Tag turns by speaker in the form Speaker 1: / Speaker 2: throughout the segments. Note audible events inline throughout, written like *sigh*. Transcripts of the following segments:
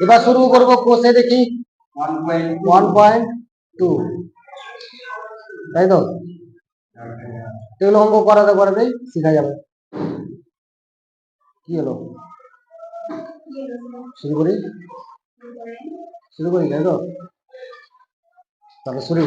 Speaker 1: এবার শুরু করব কোষে দেখি। ওয়ান পয়েন্ট টু তাই তো? এগুলো করাতে শেখা যাবে। কি হলো? শুরু করি? শুরু করি, তাই তো? তাহলে শুরু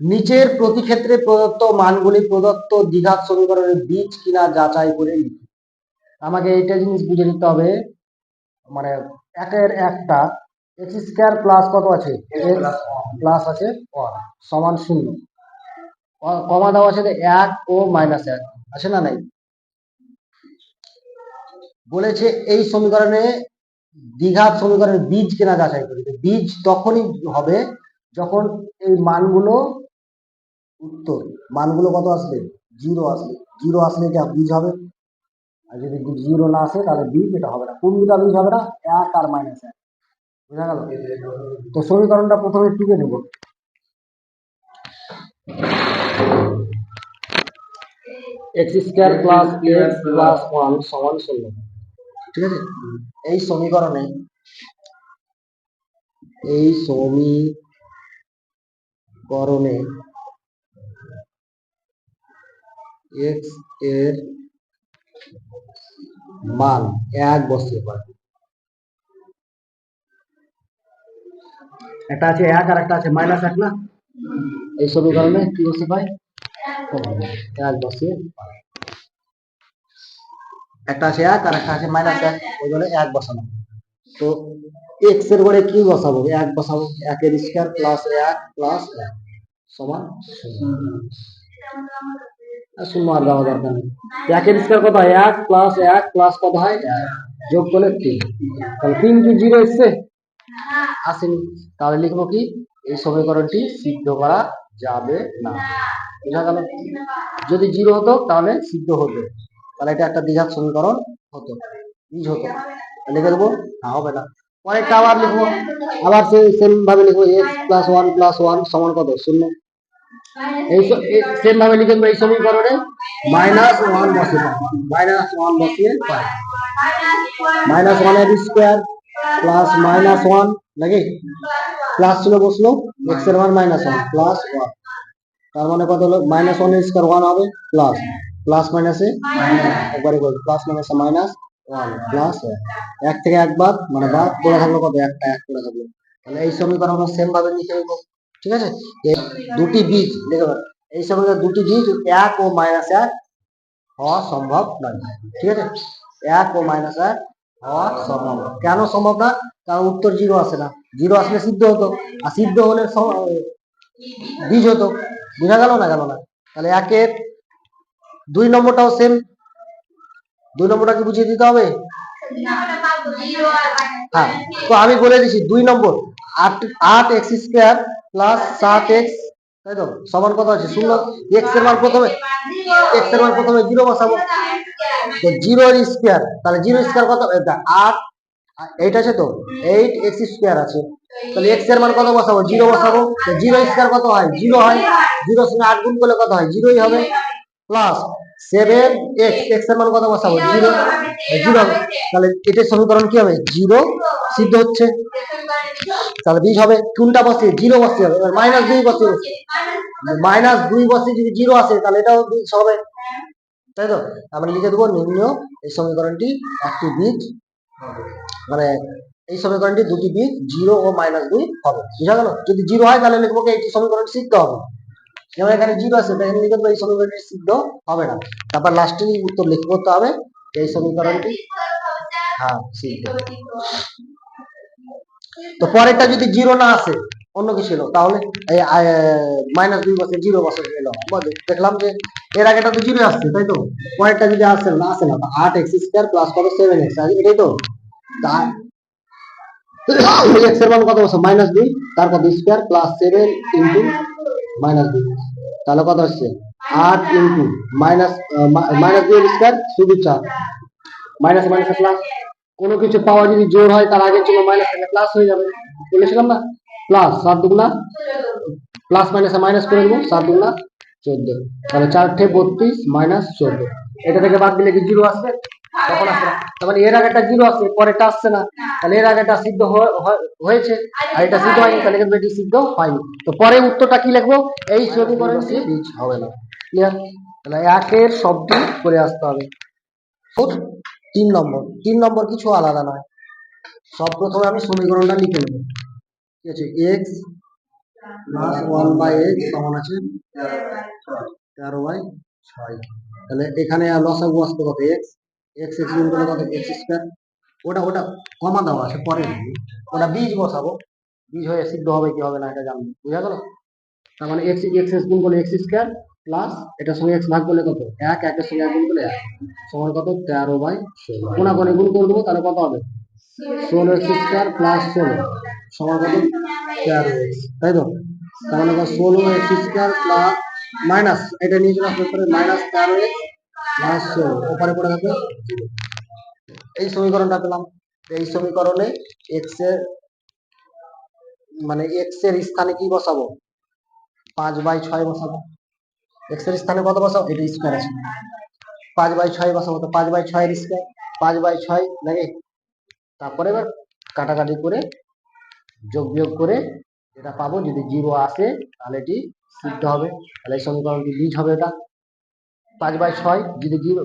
Speaker 1: নিচের প্রতি ক্ষেত্রে প্রদত্ত মানগুলি প্রদত্ত দ্বিঘাত সমীকরণের বীজ কিনা যাচাই করে আমাকে এইটা জিনিস বুঝে নিতে হবে। মানে একের একটা এক্স স্কোয়ার প্লাস কত আছে? প্লাস আছে ওয়ান সমান শূন্য। কমা দেওয়া আছে এক ও মাইনাস এক আছে না নাই? বলেছে এই সমীকরণে দ্বিঘাত সমীকরণের বীজ কেনা যাচাই করি বীজ তখনই হবে যখন এই মানগুলো উত্তর মানগুলো কত আসবে? জিরো আসবে। জিরো আসলে এটা বীজ হবে? আর যদি জিরো না আসে, তাহলে বীজ এটা হবে না। কোন দুটা বীজ হবে না? এক আর মাইনাস এক। বোঝা গেল? তো সমীকরণটা প্রথমে টুকে নেব। X square plus x plus one সমান শূন্য। ঠিক আছে? এই সমীকরণে এই সমীকরণে এক্সের মান এক বসিয়ে পারে একটা আছে এক আর একটা আছে মাইনাস এক না? এই সমীকরণে কি বসে পাই এক পাই। একটা আছে এক আর একটা আছে মাইনাস এক, ওই জন্য এক বসানো। তো এক্সের ঘরে কি বসাবো? এক বসাবো। একের স্কোয়ার প্লাস এক প্লাস এক সমান শূন্য। দেওয়া দরকার নেই। একের স্কোয়ার কত হয়? এক প্লাস এক প্লাস কত হয়। যোগ করলে তিন। তাহলে তিন কি জিরো এসছে? আসেনি। তাহলে লিখব কি? এই সমীকরণটি সিদ্ধ করা যাবে না। বোঝা গেল? যদি জিরো হতো, তাহলে সিদ্ধ হতো। তাহলে এটা একটা দ্বিঘাত সমীকরণ হতো। বীজ হতো। লিখে দেবো? না, হবে না। পরেরটা আবার লিখব। আবার সেম ভাবে লিখব। X plus one plus one সমান কত? শূন্য। সেম ভাবে লিখে দেবো এই সমীকরণে মাইনাস ওয়ান বসিয়ে মাইনাস ওয়ান বসিয়ে পাই মাইনাস ওয়ানের স্কোয়ার প্লাস মাইনাস ওয়ান নাকি? প্লাস ছিল বসল এক্সের মান মাইনাস ওয়ান প্লাস ওয়ান তার মানে কত হলো? মাইনাস ওয়ানের স্কোয়ার ওয়ান হবে প্লাস প্লাস মাইনাসে একবারে করবে প্লাস মাইনাসে মাইনাস ওয়ান প্লাস এক থেকে একবার মানে বাদ করে থাকল কত? একটা, এক করে থাকল। তাহলে এই সমীকরণ সেম ভাবে লিখে নেব। ঠিক আছে? দুটি বীজ, দেখে পাবেন এই সমীকরণ দুটি বীজ এক ও মাইনাস এক হওয়া সম্ভব নয়, ঠিক আছে? এক ও মাইনাস এক হওয়া সম্ভব কেন সম্ভব না? কারণ উত্তর জিরো আসে না। জিরো আসলে সিদ্ধ হতো, আর সিদ্ধ হলে বীজ হতো। বোঝা গেল না গেল না? তাহলে একের দুই নম্বরটাও সেম দুই নম্বরটা কি বুঝিয়ে দিতে হবে? হ্যাঁ তো আমি বলে দিচ্ছি দুই নম্বর, আট আট এক্স স্কোয়ার প্লাস সাত এক্স তাই তো? সমান কথা আছে, শূন্য। এক্সের মান প্রথমে এক্সের মান প্রথমে জিরো বসাবো। তো জিরো স্কোয়ার তাহলে জিরো স্কোয়ার কত? আট এইট আছে তো? এইট এক্স স্কোয়ার আছে। তাহলে এক্সের মান কত বসাবো? জিরো বসাবো। তো জিরো স্কোয়ার কত হয়? জিরো হয়। জিরো সঙ্গে আট গুণ করলে কত হয়? জিরোই হবে। প্লাস সেভেন এক্স এক্সের মান কত বসাবো? জিরো জিরো তাহলে এটার সমীকরণ কি হবে? জিরো সিদ্ধ হচ্ছে। তাহলে বীজ হবে। কোনটা বসিয়ে জিরো বসিয়ে হবে। এবার মাইনাস দুই বসিয়ে মাইনাস দুই বসিয়ে যদি জিরো আসে তাহলে এটাও বীজ হবে। তাই তো? আমরা লিখে দেবো নিম্ন এই সমীকরণটি একটি বীজ মানে এই সমীকরণটি দুটি বীজ জিরো ও মাইনাস দুই হবে। বুঝা গেল? যদি জিরো হয় তাহলে লিখব কি এই সমীকরণ সিদ্ধ হবে। যেমন এখানে জিরো আছে তাই এখানে দেবো এই সমীকরণটি সিদ্ধ হবে না। তারপর লাস্টে উত্তর লিখে করতে হবে, এই সমীকরণটি। হ্যাঁ সিদ্ধ তো পরেরটা যদি জিরো না আসে, অন্য কিছু এলো। তাহলে মাইনাস দুই বছর, জিরো বছর এলো? দেখলাম যে এর আগেটা তো জিরো আসছে, তাই তো? পরেরটা যদি আসে, না আসে না আট এক্স স্কোয়ার প্লাস কত? সেভেন এক্স এটাই তো? *coughs* এক্সের মান কত বছর? মাইনাস দুই, তার কত? Square plus seven into minus দুই। তাহলে কত হচ্ছে আট ইন্টু মাইনাস মাইনাস দুই স্কোয়ার শুধু চার। মাইনাস মাইনাস প্লাস কোনো কিছু পাওয়া যদি জোর হয়, তার আগের জন্য মাইনাস থেকে প্লাস হয়ে যাবে। বলেছিলাম না? প্লাস সাত দুগুনা প্লাস মাইনাসে মাইনাস করে দেবো সাত দুগুনা চোদ্দ। তাহলে চারটে বত্রিশ মাইনাস চোদ্দ। এটা থেকে বাদ দিলে কি জিরো আসবে? তখন আসবে না তার মানে এর আগেটা জিরো আছে পরেরটা আসছে না। তাহলে এর আগেটা সিদ্ধ হয়েছে আর এটা সিদ্ধ হয়নি তাহলে কিন্তু এটি সিদ্ধ হয়নি। তো পরে উত্তরটা কি লিখব? এই সমীকরণটি বীজ হবে না। ক্লিয়ার তাহলে একের সবটি করে আসতে হবে। তিন নম্বর। তিন নম্বর কিছু আলাদা নয়। সব প্রথমে আমি সমীকরণটা লিখে নেব। ঠিক আছে? X plus one by x সমান আছে তেরো বাই ছয়। তাহলে এখানে লসাগু আসতে কত? এক্স এক্স এক্স গুণ করলে কত এক্স স্কোয়ার ওটা ওটা কমা দেওয়া আছে পরে ওটা বীজ বসাবো। বীজ হয়ে সিদ্ধ হবে কি হবে না এটা জানব বুঝা গেল? তার মানে এক্স এক্স এক্স গুণ করলে এক্স স্কোয়ার প্লাস এটার সঙ্গে এক্স ভাগ করলে কত? এক একের সঙ্গে এক গুণ করলে এক। সমান কত? তেরো বাই ষোলো। কোনা কোনে গুণ করে দেবো? তাহলে কত হবে? ষোলো এক্স স্কোয়ার প্লাস ষোলো। সমান কত? তেরো। এক্স তাই তো? তার মানে ষোলো এক্স স্কোয়ার প্লাস মাইনাস এটা নিয়ে চলে আসবে মাইনাস তেরো এক্স ষোলো ওপরে পড়ে থাকবে এই সমীকরণটা পেলাম। এই সমীকরণে এক্সের মানে এক্সের স্থানে কি বসাবো? পাঁচ বাই ছয় বসাবো। এক্সের স্থানে কত বসাবো? এটা স্কোয়ার আছে। পাঁচ বাই ছয় বসাবো। তো পাঁচ বাই ছয়ের স্কোয়ার পাঁচ বাই ছয় নাকি তারপরে এবার কাটাকাটি করে যোগ বিয়োগ করে এটা পাবো, যদি জিরো আসে, তাহলে এটি সিদ্ধ হবে। তাহলে এই সমীকরণটি বীজ হবে এটা। পাঁচ বাই ছয় যদি জিরো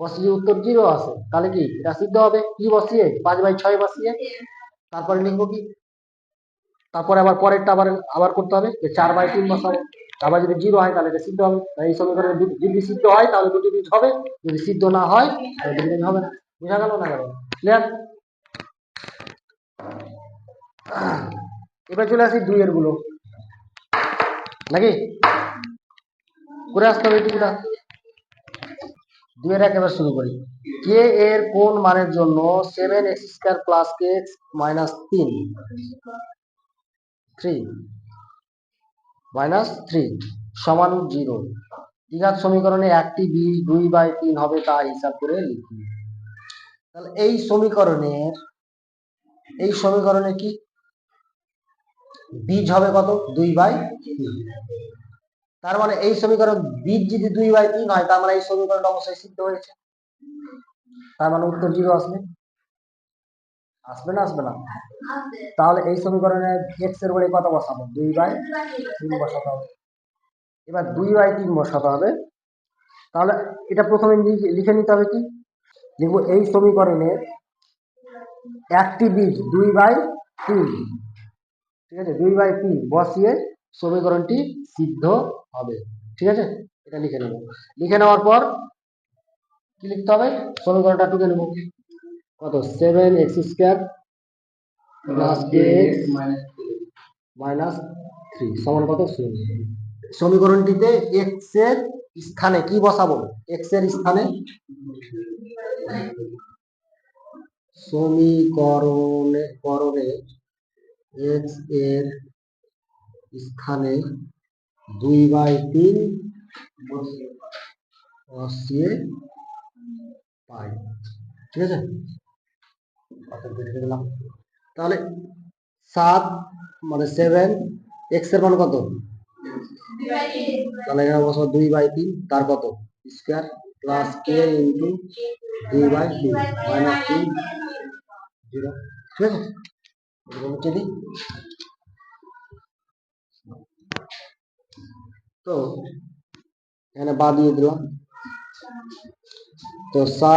Speaker 1: বসিয়ে উত্তর জিরো আসে তাহলে কি এটা সিদ্ধ হবে? কি বসিয়ে? পাঁচ বাই ছয় বসিয়ে? তারপরে লিখব কি? তারপরে আবার পরেরটা আবার আবার করতে হবে যে চার বাই তিন বসাবো আবার যদি জিরো হয়, তাহলে সিদ্ধ হবে। তাই এই সমীকরণে যদি সিদ্ধ হয়, তাহলে দুটি বীজ হবে। যদি সিদ্ধ না হয়, তাহলে দুটি বীজ হবে না। বোঝা গেল না গেল ক্লিয়ার এবার চলে আসি দুইয়েরগুলো। নাকি? করে আসতে হবে এটুকুটা। দুইয়ের একেবারে শুরু করি। কে এর কোন মানের জন্য seven x square plus k x minus তিন থ্রি মাইনাস থ্রি সমান জিরো দ্বিঘাত সমীকরণে একটি বীজ দুই বাই তিন হবে তা হিসাব করে লিখি। তাহলে এই সমীকরণের, এই সমীকরণে কি? বীজ হবে কত? দুই বাই তিন। তার মানে এই সমীকরণ বীজ যদি দুই বাই তিন হয়, তার মানে এই সমীকরণটা অবশ্যই সিদ্ধ হয়েছে। তার মানে উত্তর জিরো আসবে। আসবে না আসবে না? তাহলে এই সমীকরণে এক্সের বলে কত বসাবো? দুই বাই তিন বসাতে হবে। এবার দুই বাই তিন বসাতে হবে। তাহলে এটা প্রথমে লিখে নিতে হবে কি? লিখব এই সমীকরণে একটি বীজ দুই বাই তিন, ঠিক আছে? দুই বাই তিন বসিয়ে সমীকরণটি সিদ্ধ হবে। ঠিক আছে? এটা লিখে নেব। লিখে নেওয়ার পর কি লিখতে হবে? সমীকরণটা টুকে নেব। কত? Seven x square plus x minus three সমান কত? শূন্য। সমীকরণটিতে এক্সের স্থানে কি বসাবো? এক্সের স্থানে সমীকরণে করণে এক্সের স্থানে দুই বাই তিন বসিয়ে পাই। ঠিক আছে? বেড়ে দিলাম। তাহলে সাত মানে সেভেন এক্সের মান কত? তাহলে এখানে বসবো দুই বাই তিন, তার কত? স্কোয়ার প্লাস কে ইন্টু দুই বাই তিন মাইনাস তিন জিরো ঠিক আছে? দিই তো, এখানে বা দিয়ে দিলাম। তো সা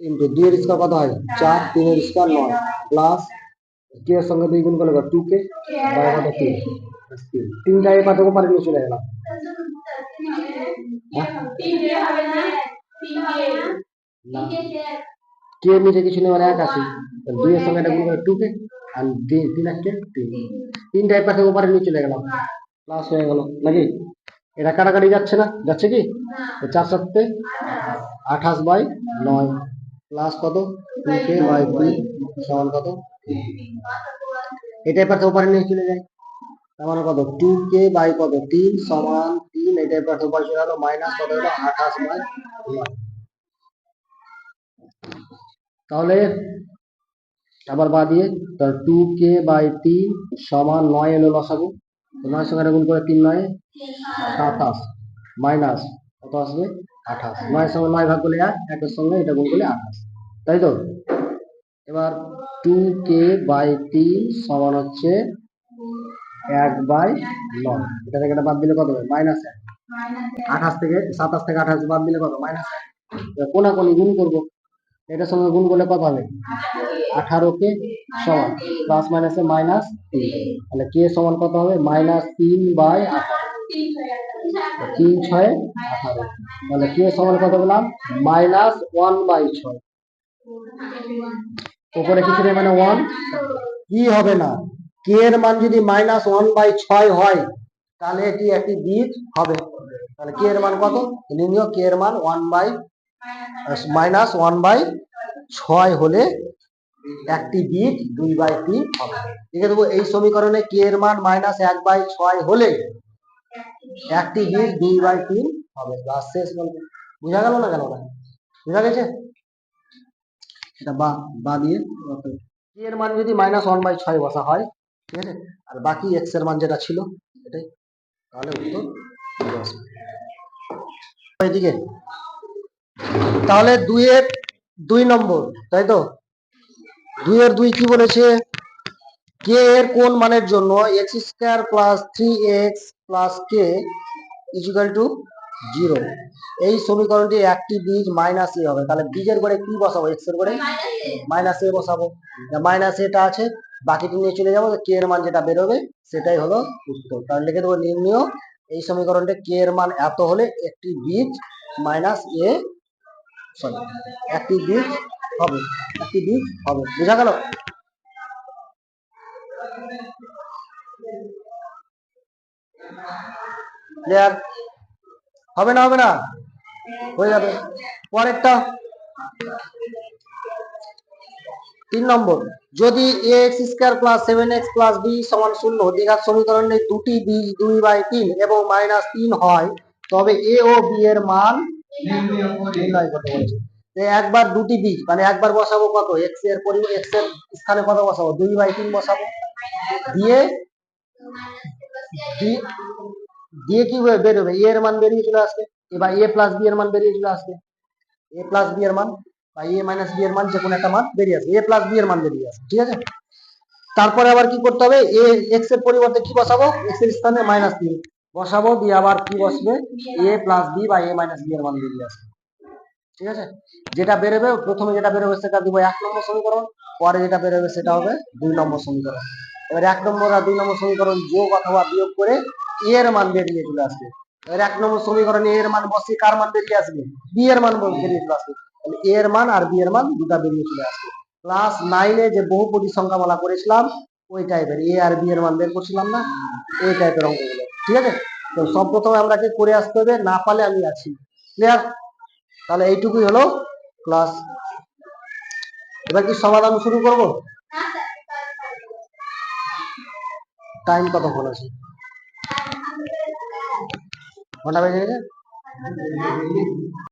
Speaker 1: ইন্টু দুইয়ের স্কোয়ার কত হয়? চার, তিনের স্কোয়ার নয়। প্লাস কে এর সঙ্গে দুই গুণ করলে টু কে বাই কত? তিন। তিন তিনটা এই পাঠক পারে নিয়ে চলে গেলাম। কে এর নিচে কিছু নেই মানে এক আছে। দুই এর সঙ্গে এটা গুণ করে টু কে আর তিন তিন একটা তিন। তিনটা এই পাঠক পারে নিয়ে চলে গেলাম। প্লাস হয়ে গেল। নাকি? এটা কাটাকাটি যাচ্ছে না? যাচ্ছে কি? চার সাথে আঠাশ বাই নয়। প্লাস কত? টু কে বাই দুই সমান কত? এটা এবার ওপারে নিয়ে চলে যায়। তার মানে কত? টু কে বাই কত? তিন সমান তিন। এটা এবার ওপারে চলে গেল। মাইনাস কত হলো? আঠাশ বাই নয় তাহলে আবার বা দিয়ে তাহলে টু কে বাই তিন সমান নয় এলো লসাগু। তো নয় সঙ্গে গুণ করে তিন নয়, সাতাশ, মাইনাস, কত আসবে? আঠাশ। নয়ের সঙ্গে নয় ভাগ করলে এক, একের সঙ্গে এটা গুণ করলে আঠাশ। তাই তো? এবার টু কে বাই তিন সমান হচ্ছে এক বাই নয়। এটা থেকে এটা বাদ দিলে কত হবে? মাইনাস এক। আঠাশ থেকে, সাতাশ থেকে আঠাশ বাদ দিলে কত মাইনাস এক। কোনা কোনি গুণ করব। এটার সঙ্গে গুণ করলে কত হবে? আঠারো কে সমান প্লাস মাইনাসে মাইনাস তিন। তাহলে কে সমান কত হবে? মাইনাস তিন বাই আঠারো তিন ছয় আঠারো। তাহলে কে সমান কত পেলাম? মাইনাস ওয়ান বাই ছয়। উপরে কিছু নেই মানে ওয়ান কি হবে না? কে এর মান যদি মাইনাস ওয়ান বাই ছয় হয়, তাহলে এটি একটি বীজ হবে। তাহলে কে এর মান কত? নির্ণয় কে এর মান one by minus one by ছয় হলে একটি বীজ দুই বাই তিন হবে। লিখে দেবো, এই সমীকরণে কে এর মান মাইনাস এক বাই ছয় হলে একটি বীজ দুই বাই তিন হবে। শেষ বলব বুঝা গেল না গেল না বুঝা গেছে? বা দিয়ে মাইনাস ওয়ান বাই ছয় বসা হয়, ঠিক আছে? আর বাকি এক্সের মান যেটা ছিল, এটাই। তাহলে দুই নম্বর, তাই তো? দুইয়ের দুই কি বলেছে? কে এর কোন মানের জন্য x square plus three x plus k equal to zero এই সমীকরণটি একটি বীজ মাইনাস এ হবে। তাহলে বীজের করে কি বসাবো? এক্সের করে মাইনাস এ বসাবো। মাইনাস এটা আছে বাকিটি নিয়ে চলে যাব। কে এর মান যেটা বেরোবে, সেটাই হলো উত্তর। তাহলে লিখে দেবো নির্ণয় এই সমীকরণটা কে এর মান এত হলে একটি বীজ মাইনাস এ সরি একটি বীজ হবে, একটি বীজ হবে। বুঝা গেল? ক্লিয়ার হবে না হবে না? হয়ে যাবে। পরেরটা। তিন নম্বর। যদি x square plus seven x plus b সমান শূন্য, দ্বিঘাত সমীকরণে দুটি বি দুই বাই তিন এবং মাইনাস তিন হয়, তবে এ ও বি এর মান নির্ণয় করতে বলছে একবার দুটি বীজ মানে একবার বসাবো কত? এক্সের পরিমাণ এক্সের স্থানে কত বসাবো? দুই বাই তিন বসাবো। দিয়ে দিয়ে কি বেরোবে? এ এর মান বেরিয়ে চলে আসবে। এবার এ প্লাস বি এর মান বেরিয়ে চলে আসবে। এ প্লাস বি এর মান বা এ মাইনাস বি এর মান যে কোনো একটা মান বেরিয়ে আসবে। এ প্লাস বি এর মান বেরিয়ে আসবে, ঠিক আছে? তারপরে আবার কি করতে হবে? এ এক্সের পরিবর্তে কি বসাবো? এক্সের স্থানে মাইনাস তিন বসাবো। দিয়ে আবার কি বসবে? এ প্লাস বি বা এ মাইনাস বি এর মান বেরিয়ে আসবে। ঠিক আছে? যেটা বেরোবে, প্রথমে যেটা বেরোবে সেটা দিব এক নম্বর সমীকরণ, পরে যেটা বেরোবে সেটা হবে দুই নম্বর সমীকরণ। এবার এক নম্বর আর দুই নম্বর সমীকরণ যোগ অথবা বিয়োগ করে এ এর মান বেরিয়ে চলে আসবে। এবার এক নম্বর সমীকরণে এ এর মান বসিয়ে কার মান বেরিয়ে আসবে? বি এর মান বেরিয়ে চলে আসবে। এ এর মান আর বি এর মান দুটা বেরিয়ে চলে আসবে। ক্লাস নাইনে যে বহুপদী সংখ্যামালা করেছিলাম, ওই টাইপের এ আর বি এর মান বের করছিলাম না ওই টাইপের অঙ্কগুলো। ঠিক আছে? তো সব প্রথমে আমরাকে করে আসতে হবে, না পালে আমি আছি। ক্লিয়ার তাহলে এইটুকুই হলো ক্লাস এবার কি সমাধান শুরু করব? টাইম কতক্ষণ আছে? ঘণ্টা বেজে গেছে?